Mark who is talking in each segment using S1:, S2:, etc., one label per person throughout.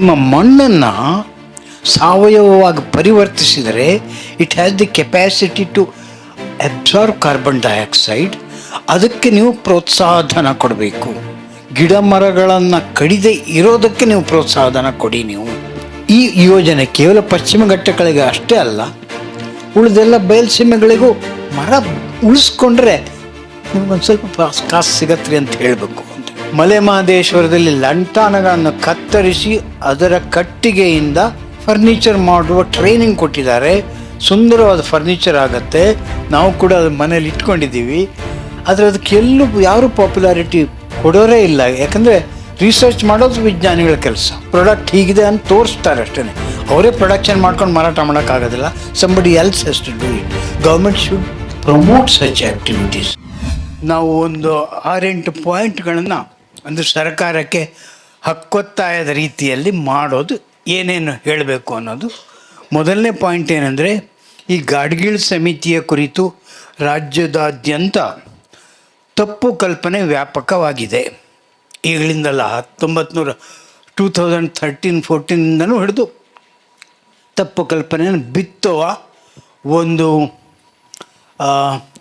S1: ನಿಮ್ಮ ಮಣ್ಣನ್ನು ಸಾವಯವವಾಗಿ ಪರಿವರ್ತಿಸಿದರೆ it has the capacity to absorb carbon dioxide ಅದಕ್ಕೆ ನೀವು ಪ್ರೋತ್ಸಾಹಧನ ಕೊಡಬೇಕು. ಗಿಡ ಮರಗಳನ್ನು ಕಡಿದೇ ಇರೋದಕ್ಕೆ ನೀವು ಪ್ರೋತ್ಸಾಹಧನ ಕೊಡಿ ನೀವು. ಈ ಯೋಜನೆ ಕೇವಲ ಪಶ್ಚಿಮ ಘಟ್ಟಗಳಿಗೆ ಅಷ್ಟೇ ಅಲ್ಲ, ಉಳಿದೆಲ್ಲ ಬಯಲುಸೀಮೆಗಳಿಗೂ ಮರ ಉಳಿಸ್ಕೊಂಡ್ರೆ ನಿಮ್ಗೊಂದು ಸ್ವಲ್ಪ ಕಾಸು ಕಾಸು ಸಿಗತ್ರಿ ಅಂತ ಹೇಳಬೇಕು ಅಂತ. ಮಲೆ ಮಹದೇಶ್ವರದಲ್ಲಿ ಲಂಟಾನಗಳನ್ನು ಕತ್ತರಿಸಿ ಅದರ ಕಟ್ಟಿಗೆಯಿಂದ ಫರ್ನಿಚರ್ ಮಾಡುವ ಟ್ರೈನಿಂಗ್ ಕೊಟ್ಟಿದ್ದಾರೆ. ಸುಂದರವಾದ ಫರ್ನಿಚರ್ ಆಗುತ್ತೆ. ನಾವು ಕೂಡ ಅದು ಮನೇಲಿ ಇಟ್ಕೊಂಡಿದ್ದೀವಿ. ಆದರೆ ಅದಕ್ಕೆ ಎಲ್ಲೂ ಯಾರು ಪಾಪ್ಯುಲಾರಿಟಿ ಕೊಡೋರೇ ಇಲ್ಲ. ಯಾಕಂದರೆ ರಿಸರ್ಚ್ ಮಾಡೋದು ವಿಜ್ಞಾನಿಗಳ ಕೆಲಸ. ಪ್ರಾಡಕ್ಟ್ ಹೀಗಿದೆ ಅಂತ ತೋರಿಸ್ತಾರೆ ಅಷ್ಟೇ ಅವರೇ ಪ್ರೊಡಕ್ಷನ್ ಮಾಡ್ಕೊಂಡು ಮಾರಾಟ ಮಾಡೋಕ್ಕಾಗೋದಿಲ್ಲ. Somebody else has to do it government should promote such activities ನಾವು ಒಂದು ಆರೆಂಟು ಪಾಯಿಂಟ್ಗಳನ್ನು ಒಂದು ಸರ್ಕಾರಕ್ಕೆ ಹಕ್ಕೊತ್ತಾಯದ ರೀತಿಯಲ್ಲಿ ಮಾಡೋದು ಏನೇನು ಹೇಳಬೇಕು ಅನ್ನೋದು. ಮೊದಲನೇ ಪಾಯಿಂಟ್ ಏನಂದರೆ, ಈ ಗಾಡ್ಗಿಳ್ ಸಮಿತಿಯ ಕುರಿತು ರಾಜ್ಯದಾದ್ಯಂತ ತಪ್ಪು ಕಲ್ಪನೆ ವ್ಯಾಪಕವಾಗಿದೆ. ಈಗಳಿಂದಲ್ಲ ಹತ್ತೊಂಬತ್ತು ನೂರ ಟೂ ತೌಸಂಡ್ ಥರ್ಟೀನ್ ಫೋರ್ಟೀನಿಂದನೂ ಹಿಡಿದು ತಪ್ಪು ಕಲ್ಪನೆಯನ್ನು ಬಿತ್ತುವ ಒಂದು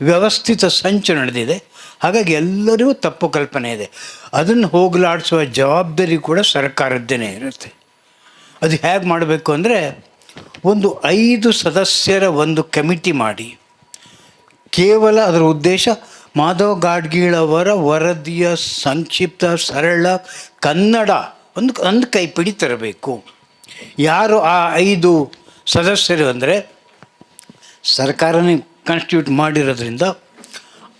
S1: ವ್ಯವಸ್ಥಿತ ಸಂಚು ನಡೆದಿದೆ. ಹಾಗಾಗಿ ಎಲ್ಲರಿಗೂ ತಪ್ಪು ಕಲ್ಪನೆ ಇದೆ. ಅದನ್ನು ಹೋಗಲಾಡಿಸುವ ಜವಾಬ್ದಾರಿ ಕೂಡ ಸರ್ಕಾರದ್ದೇನೆ ಇರುತ್ತೆ. ಅದು ಹೇಗೆ ಮಾಡಬೇಕು ಅಂದರೆ ಒಂದು ಐದು ಸದಸ್ಯರ ಒಂದು ಕಮಿಟಿ ಮಾಡಿ. ಕೇವಲ ಅದರ ಉದ್ದೇಶ ಮಾಧವ್ ಗಾಡ್ಗೀಳವರ ವರದಿಯ ಸಂಕ್ಷಿಪ್ತ, ಸರಳ, ಕನ್ನಡ ಒಂದು ಒಂದು ಕೈಪಿಡಿ ತರಬೇಕು. ಯಾರು ಆ ಐದು ಸದಸ್ಯರು ಅಂದರೆ ಸರ್ಕಾರನೇ ಕಾನ್ಸ್ಟಿಟ್ಯೂಟ್ ಮಾಡಿರೋದ್ರಿಂದ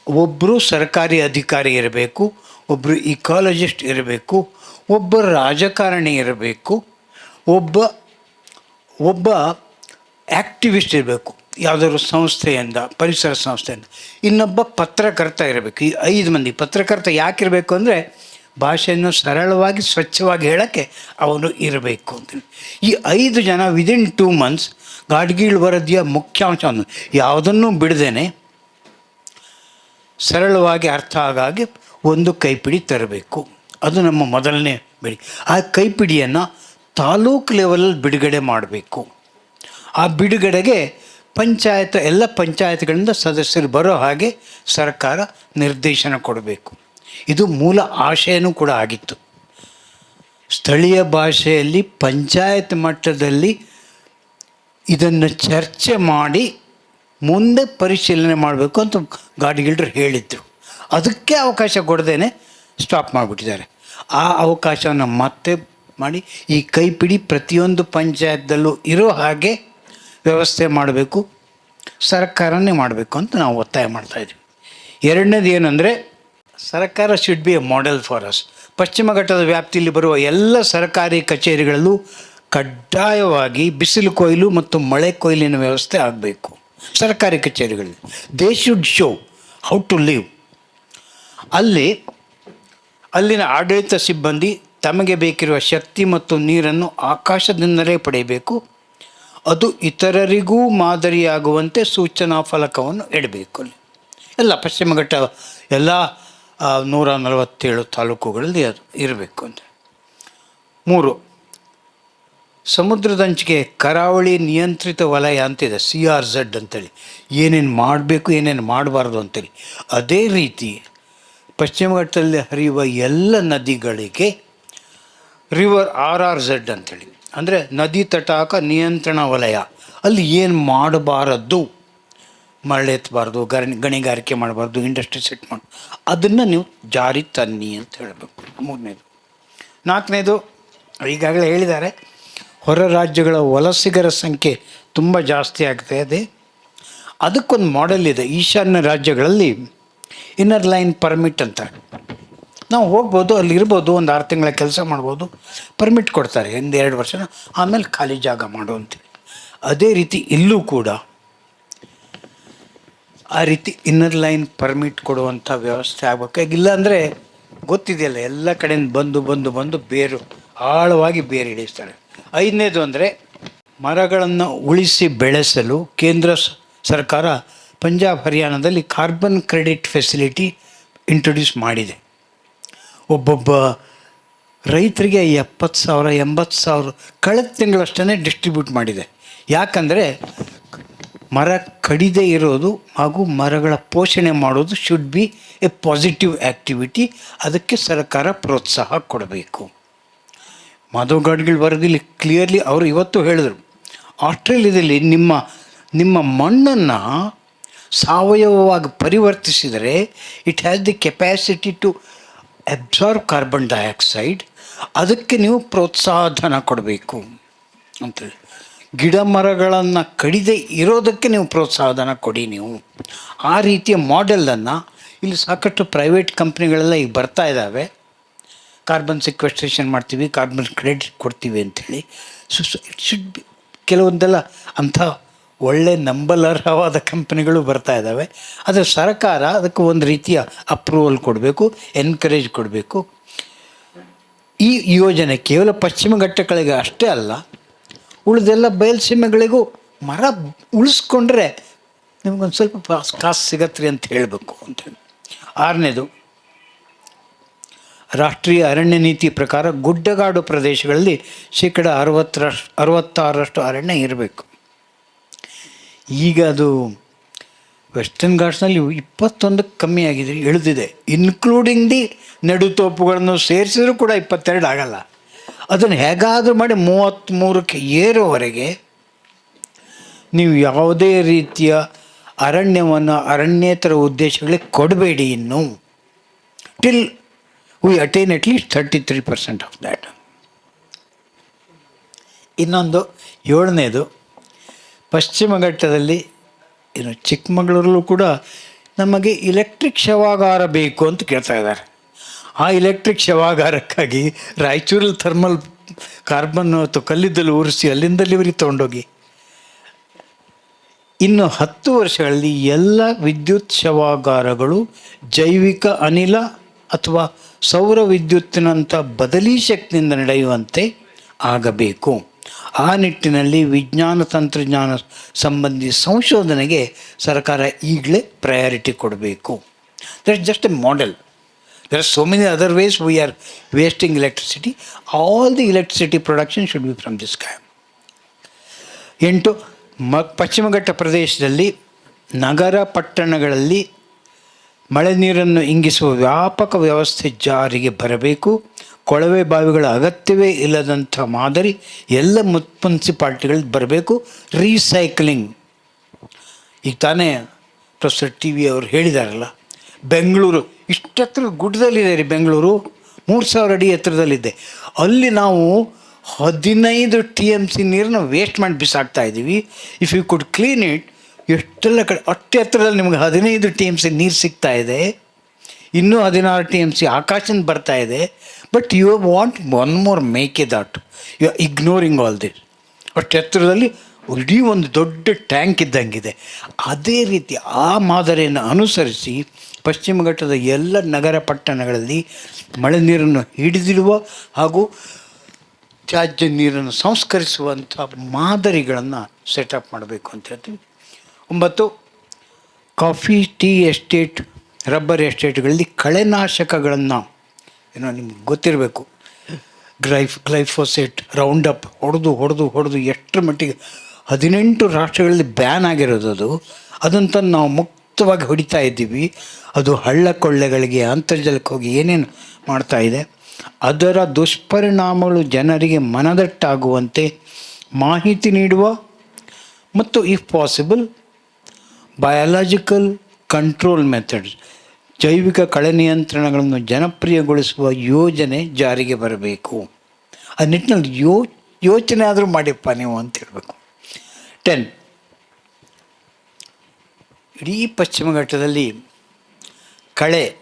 S1: ಒಬ್ಬರು ಸರ್ಕಾರಿ ಅಧಿಕಾರಿ ಇರಬೇಕು ಒಬ್ಬರು ಇಕಾಲಜಿಸ್ಟ್ ಇರಬೇಕು, ಒಬ್ಬ ರಾಜಕಾರಣಿ ಇರಬೇಕು, ಒಬ್ಬ ಒಬ್ಬ ಆ್ಯಕ್ಟಿವಿಸ್ಟ್ ಇರಬೇಕು, ಯಾವುದಾದ್ರು ಸಂಸ್ಥೆಯಿಂದ, ಪರಿಸರ ಸಂಸ್ಥೆಯಿಂದ. ಇನ್ನೊಬ್ಬ ಪತ್ರಕರ್ತ ಇರಬೇಕು. ಈ ಐದು ಮಂದಿ ಪತ್ರಕರ್ತ ಯಾಕಿರಬೇಕು ಅಂದರೆ ಭಾಷೆಯನ್ನು ಸರಳವಾಗಿ, ಸ್ವಚ್ಛವಾಗಿ ಹೇಳೋಕ್ಕೆ ಅವನು ಇರಬೇಕು ಅಂತೇಳಿ ಈ ಐದು ಜನ ವಿದಿನ್ ಟೂ ಮಂತ್ಸ್ ಗಾಡ್ಗೀಳ್ ವರದಿಯ ಮುಖ್ಯಾಂಶವನ್ನು ಯಾವುದನ್ನೂ ಬಿಡದೇನೆ ಸರಳವಾಗಿ ಅರ್ಥ ಆಗಾಗೆ ಒಂದು ಕೈಪಿಡಿ ತರಬೇಕು. ಅದು ನಮ್ಮ ಮೊದಲನೇ ಬಿಡಿ. ಆ ಕೈಪಿಡಿಯನ್ನು ತಾಲೂಕು ಲೆವೆಲಲ್ಲಿ ಬಿಡುಗಡೆ ಮಾಡಬೇಕು. ಆ ಬಿಡುಗಡೆಗೆ ಪಂಚಾಯತ್, ಎಲ್ಲ ಪಂಚಾಯತ್ಗಳಿಂದ ಸದಸ್ಯರು ಬರೋ ಹಾಗೆ ಸರ್ಕಾರ ನಿರ್ದೇಶನ ಕೊಡಬೇಕು. ಇದು ಮೂಲ ಆಶಯನೂ ಕೂಡ ಆಗಿತ್ತು. ಸ್ಥಳೀಯ ಭಾಷೆಯಲ್ಲಿ ಪಂಚಾಯತ್ ಮಟ್ಟದಲ್ಲಿ ಇದನ್ನು ಚರ್ಚೆ ಮಾಡಿ ಮುಂದೆ ಪರಿಶೀಲನೆ ಮಾಡಬೇಕು ಅಂತ ಗಾಡಿಗಿಲ್ಡ್ರು ಹೇಳಿದ್ರು. ಅದಕ್ಕೆ ಅವಕಾಶ ಕೊಡದೇನೆ ಸ್ಟಾಪ್ ಮಾಡಿಬಿಟ್ಟಿದ್ದಾರೆ. ಆ ಅವಕಾಶವನ್ನು ಮತ್ತೆ ಮಾಡಿ ಈ ಕೈಪಿಡಿ ಪ್ರತಿಯೊಂದು ಪಂಚಾಯತ್ದಲ್ಲೂ ಇರೋ ಹಾಗೆ ವ್ಯವಸ್ಥೆ ಮಾಡಬೇಕು, ಸರ್ಕಾರನೇ ಮಾಡಬೇಕು ಅಂತ ನಾವು ಒತ್ತಾಯ ಮಾಡ್ತಾಯಿದ್ವಿ ಎರಡನೇದು ಏನಂದರೆ, ಸರ್ಕಾರ should be a model for us ಪಶ್ಚಿಮ ಘಟ್ಟದ ವ್ಯಾಪ್ತಿಯಲ್ಲಿ ಬರುವ ಎಲ್ಲ ಸರ್ಕಾರಿ ಕಚೇರಿಗಳಲ್ಲೂ ಕಡ್ಡಾಯವಾಗಿ ಬಿಸಿಲು ಕೊಯ್ಲು ಮತ್ತು ಮಳೆ ಕೊಯ್ಲಿನ ವ್ಯವಸ್ಥೆ ಆಗಬೇಕು. ಸರ್ಕಾರಿ ಕಚೇರಿಗಳಲ್ಲಿ. They should show how to live ಅಲ್ಲಿ, ಅಲ್ಲಿನ ಆಡಳಿತ ಸಿಬ್ಬಂದಿ ತಮಗೆ ಬೇಕಿರುವ ಶಕ್ತಿ ಮತ್ತು ನೀರನ್ನು ಆಕಾಶದಿಂದಲೇ ಪಡೆಯಬೇಕು. ಅದು ಇತರರಿಗೂ ಮಾದರಿಯಾಗುವಂತೆ ಸೂಚನಾ ಫಲಕವನ್ನು ಇಡಬೇಕು ಅಲ್ಲಿ. ಎಲ್ಲ ಪಶ್ಚಿಮ ಘಟ್ಟ, ಎಲ್ಲ ನೂರ ನಲವತ್ತೇಳು ತಾಲೂಕುಗಳಲ್ಲಿ ಅದು ಇರಬೇಕು ಅಂದರೆ. ಮೂರು ಸಮುದ್ರದಂಚಿಗೆ ಕರಾವಳಿ ನಿಯಂತ್ರಿತ ವಲಯ ಅಂತಿದೆ ಸಿ ಆರ್ ಝಡ್ ಅಂತೇಳಿ. ಏನೇನು ಮಾಡಬೇಕು, ಏನೇನು ಮಾಡಬಾರ್ದು ಅಂತೇಳಿ. ಅದೇ ರೀತಿ ಪಶ್ಚಿಮ ಘಟ್ಟದಲ್ಲಿ ಹರಿಯುವ ಎಲ್ಲ ನದಿಗಳಿಗೆ ರಿವರ್ ಆರ್ ಆರ್ ಝಡ್ ಅಂತೇಳಿ. ಅಂದರೆ ನದಿ ತಟಾಕ ನಿಯಂತ್ರಣ ವಲಯ. ಅಲ್ಲಿ ಏನು ಮಾಡಬಾರದು? ಮರಳು ಎತ್ತಬಾರ್ದು ಗಣಿ ಗಣಿಗಾರಿಕೆ ಮಾಡಬಾರ್ದು ಇಂಡಸ್ಟ್ರಿ ಸೆಟ್ ಮಾಡಿ, ಅದನ್ನು ನೀವು ಜಾರಿ ತನ್ನಿ ಅಂತ ಹೇಳಬೇಕು. ಮೂರನೇದು. ನಾಲ್ಕನೇದು, ಈಗಾಗಲೇ ಹೇಳಿದ್ದಾರೆ ಹೊರ ರಾಜ್ಯಗಳ ವಲಸಿಗರ ಸಂಖ್ಯೆ ತುಂಬ ಜಾಸ್ತಿ ಆಗ್ತಾ ಇದೆ ಅದಕ್ಕೊಂದು ಮಾಡೆಲ್ ಇದೆ. ಈಶಾನ್ಯ ರಾಜ್ಯಗಳಲ್ಲಿ ಇನ್ನರ್ ಲೈನ್ ಪರ್ಮಿಟ್ ಅಂತ. ನಾವು ಹೋಗ್ಬೋದು, ಅಲ್ಲಿ ಇರ್ಬೋದು, ಒಂದು ಆರು ತಿಂಗಳ ಕೆಲಸ ಮಾಡ್ಬೋದು ಪರ್ಮಿಟ್ ಕೊಡ್ತಾರೆ ಒಂದು ಎರಡು ವರ್ಷ. ಆಮೇಲೆ ಖಾಲಿ ಜಾಗ ಮಾಡುವಂತೆ ಅದೇ ರೀತಿ ಇಲ್ಲೂ ಕೂಡ ಆ ರೀತಿ ಇನ್ನರ್ ಲೈನ್ ಪರ್ಮಿಟ್ ಕೊಡುವಂಥ ವ್ಯವಸ್ಥೆ ಆಗಬೇಕು. ಇಲ್ಲ ಅಂದರೆ ಗೊತ್ತಿದೆಯಲ್ಲ, ಎಲ್ಲ ಕಡೆಯಿಂದ ಬಂದು ಬಂದು ಬಂದು ಬೇರು ಆಳವಾಗಿ ಬೇರು ಹಿಡಿಸ್ತಾರೆ ಐದನೇದು ಅಂದರೆ ಮರಗಳನ್ನು ಉಳಿಸಿ ಬೆಳೆಸಲು ಕೇಂದ್ರ ಸರ್ಕಾರ ಪಂಜಾಬ್, ಹರಿಯಾಣದಲ್ಲಿ ಕಾರ್ಬನ್ ಕ್ರೆಡಿಟ್ ಫೆಸಿಲಿಟಿ ಇಂಟ್ರೊಡ್ಯೂಸ್ ಮಾಡಿದೆ. ಒಬ್ಬೊಬ್ಬ ರೈತರಿಗೆ ಎಪ್ಪತ್ತು ಸಾವಿರ, ಎಂಬತ್ತು ಸಾವಿರ ಕಳೆದ ತಿಂಗಳಷ್ಟೇ ಡಿಸ್ಟ್ರಿಬ್ಯೂಟ್ ಮಾಡಿದೆ. ಯಾಕಂದರೆ ಮರ ಕಡಿದೇ ಇರೋದು ಹಾಗೂ ಮರಗಳ ಪೋಷಣೆ ಮಾಡೋದು should be a positive activity ಅದಕ್ಕೆ ಸರ್ಕಾರ ಪ್ರೋತ್ಸಾಹ ಕೊಡಬೇಕು. ಮಾಧವ್ ಗಾಡ್ಗಿಳ್ ವರದಿಲಿ ಕ್ಲಿಯರ್ಲಿ ಅವರು ಇವತ್ತು ಹೇಳಿದರು. ಆಸ್ಟ್ರೇಲಿಯಾದಲ್ಲಿ ನಿಮ್ಮ ನಿಮ್ಮ ಮಣ್ಣನ್ನು ಸಾವಯವವಾಗಿ ಪರಿವರ್ತಿಸಿದರೆ it has the capacity to absorb carbon dioxide ಅದಕ್ಕೆ ನೀವು ಪ್ರೋತ್ಸಾಹಧನ ಕೊಡಬೇಕು ಅಂತೇಳಿ ಗಿಡ ಮರಗಳನ್ನು ಕಡಿದೇ ಇರೋದಕ್ಕೆ ನೀವು ಪ್ರೋತ್ಸಾಹಧನ ಕೊಡಿ ನೀವು. ಆ ರೀತಿಯ ಮಾಡೆಲನ್ನು ಇಲ್ಲಿ ಸಾಕಷ್ಟು ಪ್ರೈವೇಟ್ ಕಂಪ್ನಿಗಳೆಲ್ಲ ಈಗ ಬರ್ತಾ ಇದ್ದಾವೆ ಕಾರ್ಬನ್ ಸಿಕ್ವೆಸ್ಟ್ರೇಷನ್ ಮಾಡ್ತೀವಿ ಕಾರ್ಬನ್ ಕ್ರೆಡಿಟ್ ಕೊಡ್ತೀವಿ ಅಂಥೇಳಿ ಸೊ ಇಟ್ ಶುಡ್ ಬಿ ಕೆಲವೊಂದೆಲ್ಲ ಅಂಥ ಒಳ್ಳೆ ನಂಬಲರ್ಹವಾದ ಕಂಪ್ನಿಗಳು ಬರ್ತಾ ಇದ್ದಾವೆ. ಆದರೆ ಸರ್ಕಾರ ಅದಕ್ಕೆ ಒಂದು ರೀತಿಯ ಅಪ್ರೂವಲ್ ಕೊಡಬೇಕು ಎನ್ಕರೇಜ್ ಕೊಡಬೇಕು. ಈ ಯೋಜನೆ ಕೇವಲ ಪಶ್ಚಿಮ ಘಟ್ಟಗಳಿಗೆ ಅಷ್ಟೇ ಅಲ್ಲ, ಉಳಿದೆಲ್ಲ ಬಯಲುಸೀಮೆಗಳಿಗೂ ಮರ ಉಳಿಸ್ಕೊಂಡ್ರೆ ನಿಮ್ಗೊಂದು ಸ್ವಲ್ಪ ಕಾಸು ಸಿಗತ್ತೆ ರೀ ಅಂತ ಹೇಳಬೇಕು ಅಂತ ಆರನೇದು ರಾಷ್ಟ್ರೀಯ ಅರಣ್ಯ ನೀತಿ ಪ್ರಕಾರ ಗುಡ್ಡಗಾಡು ಪ್ರದೇಶಗಳಲ್ಲಿ ಶೇಕಡ ಅರವತ್ತರಷ್ಟು ಅರವತ್ತಾರರಷ್ಟು ಅರಣ್ಯ ಇರಬೇಕು. ಈಗ ಅದು ವೆಸ್ಟರ್ನ್ ಘಾಟ್ಸ್ನಲ್ಲಿ ಇಪ್ಪತ್ತೊಂದಕ್ಕೆ ಕಮ್ಮಿ ಆಗಿದೆ, ಇಳಿದಿದೆ. ಇನ್ಕ್ಲೂಡಿಂಗ್ ದಿ ನಡುತೋಪುಗಳನ್ನು ಸೇರಿಸಿದ್ರು ಕೂಡ ಇಪ್ಪತ್ತೆರಡು ಆಗಲ್ಲ. ಅದನ್ನು ಹೇಗಾದರೂ ಮಾಡಿ ಮೂವತ್ತ್ಮೂರಕ್ಕೆ ಏರೋವರೆಗೆ ನೀವು ಯಾವುದೇ ರೀತಿಯ ಅರಣ್ಯವನ್ನು ಅರಣ್ಯೇತರ ಉದ್ದೇಶಗಳಿಗೆ ಕೊಡಬೇಡಿ ಇನ್ನು. Till we attain at least thirty three percent of that ಇನ್ನೊಂದು ಏಳನೇದು, ಪಶ್ಚಿಮ ಘಟ್ಟದಲ್ಲಿ ಏನು ಚಿಕ್ಕಮಗಳೂರಲ್ಲೂ ಕೂಡ ನಮಗೆ ಇಲೆಕ್ಟ್ರಿಕ್ ಶವಾಗಾರ ಬೇಕು ಅಂತ ಕೇಳ್ತಾ ಇದ್ದಾರೆ. ಆ ಇಲೆಕ್ಟ್ರಿಕ್ ಶವಾಗಾರಕ್ಕಾಗಿ ರಾಯಚೂರಲ್ಲಿ ಥರ್ಮಲ್ ಕಾರ್ಬನ್ ಅಥವಾ ಕಲ್ಲಿದ್ದಲು ಉರಿಸಿ ಅಲ್ಲಿಂದಲ್ಲಿ ಇವರಿಗೆ ತೊಗೊಂಡೋಗಿ. ಇನ್ನು ಹತ್ತು ವರ್ಷಗಳಲ್ಲಿ ಎಲ್ಲ ವಿದ್ಯುತ್ ಶವಾಗಾರಗಳು ಜೈವಿಕ ಅನಿಲ ಅಥವಾ ಸೌರ ವಿದ್ಯುತ್ತಿನಂಥ ಬದಲಿ ಶಕ್ತಿಯಿಂದ ನಡೆಯುವಂತೆ ಆಗಬೇಕು. ಆ ನಿಟ್ಟಿನಲ್ಲಿ ವಿಜ್ಞಾನ ತಂತ್ರಜ್ಞಾನ ಸಂಬಂಧಿ ಸಂಶೋಧನೆಗೆ ಸರ್ಕಾರ ಈಗಲೇ ಪ್ರಯಾರಿಟಿ ಕೊಡಬೇಕು. That just a model there are so many other ways we are wasting electricity all the electricity production should be from this ಕೈ ಎಂಟು, ಮ, ಪಶ್ಚಿಮಘಟ್ಟ ಪ್ರದೇಶದಲ್ಲಿ, ನಗರ ಪಟ್ಟಣಗಳಲ್ಲಿ ಮಳೆ ನೀರನ್ನು ಇಂಗಿಸುವ ವ್ಯಾಪಕ ವ್ಯವಸ್ಥೆ ಜಾರಿಗೆ ಬರಬೇಕು. ಕೊಳವೆ ಬಾವಿಗಳ ಅಗತ್ಯವೇ ಇಲ್ಲದಂಥ ಮಾದರಿ ಎಲ್ಲ ಮುನ್ಸಿಪಾಲ್ಟಿಗಳು ಬರಬೇಕು. ರೀಸೈಕ್ಲಿಂಗ್. ಈಗ ತಾನೇ ಪ್ರೊಫೆಸರ್ ಟಿ ವಿ ಅವರು ಹೇಳಿದಾರಲ್ಲ, ಬೆಂಗಳೂರು ಇಷ್ಟತ್ರ ಗುಡ್ಡದಲ್ಲಿದೆ ರೀ ಬೆಂಗಳೂರು. ಮೂರು ಸಾವಿರ ಅಡಿ ಎತ್ತರದಲ್ಲಿದೆ. ಅಲ್ಲಿ ನಾವು ಹದಿನೈದು ಟಿ ಎಂ ಸಿ ನೀರನ್ನ ವೇಸ್ಟ್ ಮಾಡಿ ಬಿಸಾಕ್ತಾ ಇದ್ದೀವಿ. If you could clean it ಎಷ್ಟೆಲ್ಲ ಕಡೆ ಅಷ್ಟು ಎತ್ತರದಲ್ಲಿ ನಿಮಗೆ ಹದಿನೈದು ಟಿ ಎಂ ಸಿ ನೀರು ಸಿಗ್ತಾ ಇದೆ. ಇನ್ನೂ ಹದಿನಾರು ಟಿ ಎಂ ಸಿ ಆಕಾಶದಿಂದ ಬರ್ತಾ ಇದೆ. But you want one more make a that you are ignoring all this ಅಷ್ಟು ಎತ್ತರದಲ್ಲಿ ಇಡೀ ಒಂದು ದೊಡ್ಡ ಟ್ಯಾಂಕ್ ಇದ್ದಂಗಿದೆ. ಅದೇ ರೀತಿ ಆ ಮಾದರಿಯನ್ನು ಅನುಸರಿಸಿ ಪಶ್ಚಿಮ ಘಟ್ಟದ ಎಲ್ಲ ನಗರ ಪಟ್ಟಣಗಳಲ್ಲಿ ಮಳೆ ನೀರನ್ನು ಹಿಡಿದಿಡುವ ಹಾಗೂ ತ್ಯಾಜ್ಯ ನೀರನ್ನು ಸಂಸ್ಕರಿಸುವಂಥ ಮಾದರಿಗಳನ್ನು ಸೆಟಪ್ ಮಾಡಬೇಕು ಅಂತ ಹೇಳ್ತೀವಿ ಒಂಬತ್ತು, ಕಾಫಿ, ಟೀ ಎಸ್ಟೇಟ್, ರಬ್ಬರ್ ಎಸ್ಟೇಟ್ಗಳಲ್ಲಿ ಕಳೆನಾಶಕಗಳನ್ನು, ಏನೋ ನಿಮ್ಗೆ ಗೊತ್ತಿರಬೇಕು. ಗ್ರೈಫ್ ಗ್ಲೈಫೋಸೇಟ್, ರೌಂಡಪ್, ಹೊಡೆದು ಹೊಡೆದು ಹೊಡೆದು ಎಷ್ಟರ ಮಟ್ಟಿಗೆ ಹದಿನೆಂಟು ರಾಷ್ಟ್ರಗಳಲ್ಲಿ ಬ್ಯಾನ್ ಆಗಿರೋದು ಅದು ಅದಂತ ನಾವು ಮುಕ್ತವಾಗಿ ಹೊಡಿತಾ ಇದ್ದೀವಿ. ಅದು ಹಳ್ಳ ಕೊಳ್ಳೆಗಳಿಗೆ ಅಂತರ್ಜಲಕ್ಕೆ ಹೋಗಿ ಏನೇನು ಮಾಡ್ತಾ ಇದೆ. ಅದರ ದುಷ್ಪರಿಣಾಮಗಳು ಜನರಿಗೆ ಮನದಟ್ಟಾಗುವಂತೆ ಮಾಹಿತಿ ನೀಡುವ ಮತ್ತು if possible biological control methods ಜೈವಿಕ ಕಳೆ ನಿಯಂತ್ರಣಗಳನ್ನು ಜನಪ್ರಿಯಗೊಳಿಸುವ ಯೋಜನೆ ಜಾರಿಗೆ ಬರಬೇಕು. ಆ ನಿಟ್ಟಿನಲ್ಲಿ ಯೋ, ಯೋಚನೆ ಆದರೂ ಮಾಡಿಪ್ಪ ನೀವು ಅಂತ ಹೇಳಬೇಕು. ಟೆನ್ ಇಡೀ ಪಶ್ಚಿಮ ಘಟ್ಟದಲ್ಲಿ ಕಳೆ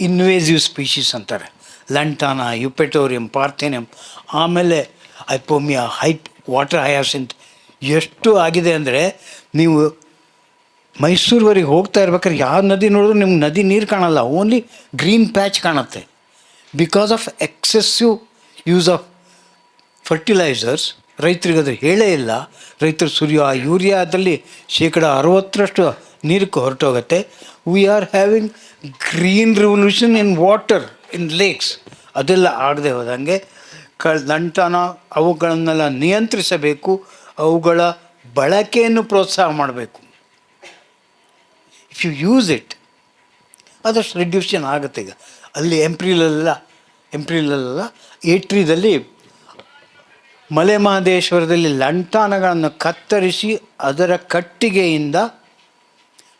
S1: ಇನ್ವೇಸಿವ್ ಸ್ಪೀಶೀಸ್ ಅಂತಾರೆ. ಲಂಟಾನ ಯುಪೆಟೋರಿಯಂ ಪಾರ್ಥೇನಿಯಂ ಆಮೇಲೆ ಐಪೋಮಿಯಾ ಹೈಟ್ ವಾಟರ್ ಹಯಾಸಿಂತ್ ಎಷ್ಟು ಆಗಿದೆ ಅಂದರೆ ನೀವು ಮೈಸೂರುವರೆಗೆ ಹೋಗ್ತಾ ಇರ್ಬೇಕಾದ್ರೆ ಯಾವ ನದಿ ನೋಡಿದ್ರು ನಿಮ್ಗೆ ನದಿ ನೀರು ಕಾಣಲ್ಲ ಓನ್ಲಿ ಗ್ರೀನ್ ಪ್ಯಾಚ್ ಕಾಣುತ್ತೆ. Because of excessive use of fertilisers ರೈತರಿಗೆ ಅದು ಹೇಳೇ ಇಲ್ಲ. ರೈತರು ಸುರಿಯೋ, ಆ ಯೂರಿಯಾದಲ್ಲಿ ಶೇಕಡ ಅರವತ್ತರಷ್ಟು ನೀರಕ್ಕೆ ಹೊರಟೋಗುತ್ತೆ. We are having green revolution in water in lakes ಅದೆಲ್ಲ ಆಡದೆ ಹೋದಂಗೆ ಕ ನಂಟನ ಅವುಗಳನ್ನೆಲ್ಲ ನಿಯಂತ್ರಿಸಬೇಕು. ಅವುಗಳ ಬಳಕೆಯನ್ನು ಪ್ರೋತ್ಸಾಹ ಮಾಡಬೇಕು. ಇಫ್ ಯು ಯೂಸ್ ಇಟ್ ಆದಷ್ಟು ರೆಡ್ಯೂಷನ್ ಆಗುತ್ತೆ ಈಗ? ಅಲ್ಲಿ ಎಂಪ್ರಿಲಲ್ಲ ಎಂಪ್ರಿಲಲ್ಲ ಏಟ್ರಿದಲ್ಲಿ ಮಲೆ ಮಹದೇಶ್ವರದಲ್ಲಿ ಲಂಟಾನಗಳನ್ನು ಕತ್ತರಿಸಿ ಅದರ ಕಟ್ಟಿಗೆಯಿಂದ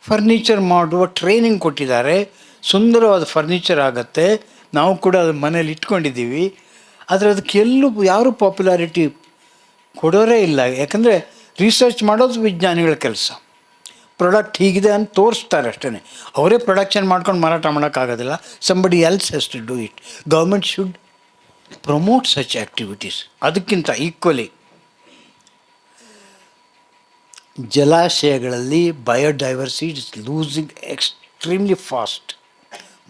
S1: ಫರ್ನಿಚರ್ ಮಾಡುವ ಟ್ರೈನಿಂಗ್ ಕೊಟ್ಟಿದ್ದಾರೆ. ಸುಂದರವಾದ ಫರ್ನಿಚರ್ ಆಗುತ್ತೆ. ನಾವು ಕೂಡ ಅದು ಮನೇಲಿ ಇಟ್ಕೊಂಡಿದ್ದೀವಿ. ಆದರೆ ಅದಕ್ಕೆ ಎಲ್ಲೂ ಯಾರೂ ಪಾಪ್ಯುಲಾರಿಟಿ ಕೊಡೋರೇ ಇಲ್ಲ. ಯಾಕಂದರೆ ರಿಸರ್ಚ್ ಮಾಡೋದು ವಿಜ್ಞಾನಿಗಳ ಕೆಲಸ. ಪ್ರಾಡಕ್ಟ್ ಹೀಗಿದೆ ಅಂತ ತೋರಿಸ್ತಾರೆ ಅಷ್ಟೇ ಅವರೇ ಪ್ರೊಡಕ್ಷನ್ ಮಾಡ್ಕೊಂಡು ಮಾರಾಟ ಮಾಡೋಕ್ಕಾಗೋದಿಲ್ಲ somebody else has to do it government should promote such activities ಅದಕ್ಕಿಂತ equally ಜಲಾಶಯಗಳಲ್ಲಿ biodiversity is losing extremely fast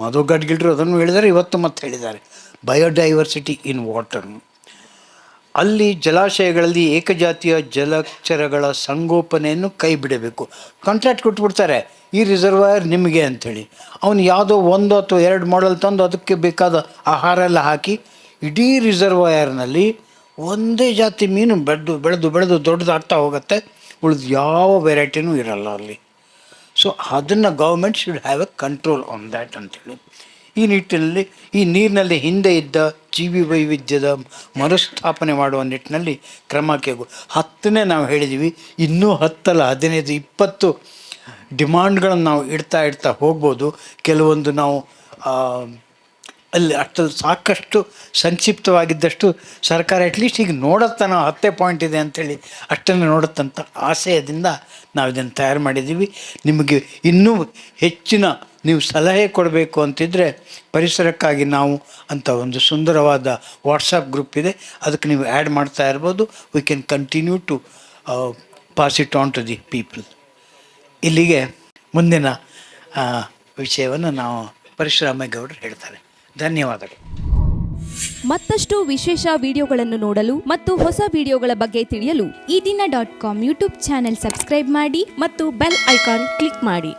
S1: Madhu ಗಡ್ಗಿಲ್ರು ಅದನ್ನು ಹೇಳಿದ್ದಾರೆ ಇವತ್ತು ಮತ್ತೆ ಹೇಳಿದ್ದಾರೆ. ಬಯೋಡೈವರ್ಸಿಟಿ ಇನ್ ವಾಟರ್ ಅಲ್ಲಿ ಜಲಾಶಯಗಳಲ್ಲಿ ಏಕಜಾತಿಯ ಜಲಚರಗಳ ಸಂಗೋಪನೆಯನ್ನು ಕೈ ಬಿಡಬೇಕು ಕಾಂಟ್ರಾಕ್ಟ್ ಕೊಟ್ಬಿಡ್ತಾರೆ. ಈ ರಿಸರ್ವಾಯರ್ ನಿಮಗೆ ಅಂಥೇಳಿ. ಅವನು ಯಾವುದೋ ಒಂದು ಅಥವಾ ಎರಡು ಮಾಡಲ್ ತಂದು ಅದಕ್ಕೆ ಬೇಕಾದ ಆಹಾರ ಎಲ್ಲ ಹಾಕಿ ಇಡೀ ರಿಸರ್ವಾಯರ್ನಲ್ಲಿ ಒಂದೇ ಜಾತಿ ಮೀನು ಬೆಳೆದು ಬೆಳೆದು ಬೆಳೆದು ದೊಡ್ಡದಾಗ್ತಾ ಹೋಗುತ್ತೆ. ಉಳಿದು ಯಾವ ವೆರೈಟಿನೂ ಇರಲ್ಲ ಅಲ್ಲಿ. ಸೊ ಅದನ್ನು government should have a control on that ಅಂತೇಳಿ ಈ ನಿಟ್ಟಿನಲ್ಲಿ, ಈ ನೀರಿನಲ್ಲಿ ಹಿಂದೆ ಇದ್ದ ಜೀವಿ ವೈವಿಧ್ಯದ ಮರುಸ್ಥಾಪನೆ ಮಾಡುವ ನಿಟ್ಟಿನಲ್ಲಿ ಕ್ರಮ ಕೈಗೊ ಹತ್ತನೇ ನಾವು ಹೇಳಿದ್ದೀವಿ ಇನ್ನೂ ಹತ್ತಲ್ಲ, ಹದಿನೈದು, ಇಪ್ಪತ್ತು ಡಿಮಾಂಡ್ಗಳನ್ನು ನಾವು ಇಡ್ತಾ ಇಡ್ತಾ ಹೋಗ್ಬೋದು. ಕೆಲವೊಂದು ನಾವು ಅಲ್ಲಿ ಅಷ್ಟಲ್ಲಿ ಸಾಕಷ್ಟು ಸಂಕ್ಷಿಪ್ತವಾಗಿದ್ದಷ್ಟು ಸರ್ಕಾರ ಅಟ್ಲೀಸ್ಟ್ ಈಗ ನೋಡುತ್ತಾ ನಾವು ಹತ್ತೇ ಪಾಯಿಂಟ್ ಇದೆ ಅಂಥೇಳಿ ಅಷ್ಟನ್ನು ನೋಡುತ್ತಂತ ಆಶಯದಿಂದ ನಾವು ಇದನ್ನು ತಯಾರು ಮಾಡಿದ್ದೀವಿ. ನಿಮಗೆ ಇನ್ನೂ ಹೆಚ್ಚಿನ ನೀವು ಸಲಹೆ ಕೊಡಬೇಕು ಅಂತಿದ್ದರೆ ಪರಿಸರಕ್ಕಾಗಿ ನಾವು ಅಂತ ಒಂದು ಸುಂದರವಾದ ವಾಟ್ಸಪ್ ಗ್ರೂಪ್ ಇದೆ. ಅದಕ್ಕೆ ನೀವು ಆ್ಯಡ್ ಮಾಡ್ತಾ ಇರ್ಬೋದು. We can continue to pass it on to the people ಇಲ್ಲಿಗೆ ಮುಂದಿನ ವಿಷಯವನ್ನು ನಾವು ಪರಶುರಾಮೇಗೌಡರು ಹೇಳ್ತಾರೆ. ಧನ್ಯವಾದಗಳು.
S2: ಮತ್ತಷ್ಟು ವಿಶೇಷ ವಿಡಿಯೋಗಳನ್ನು ನೋಡಲು ಮತ್ತು ಹೊಸ ವಿಡಿಯೋಗಳ ಬಗ್ಗೆ ತಿಳಿಯಲು
S3: ಈ ದಿನ dot com YouTube channel subscribe ಮಾಡಿ
S2: ಮತ್ತು ಬೆಲ್ ಐಕಾನ್ ಕ್ಲಿಕ್ ಮಾಡಿ.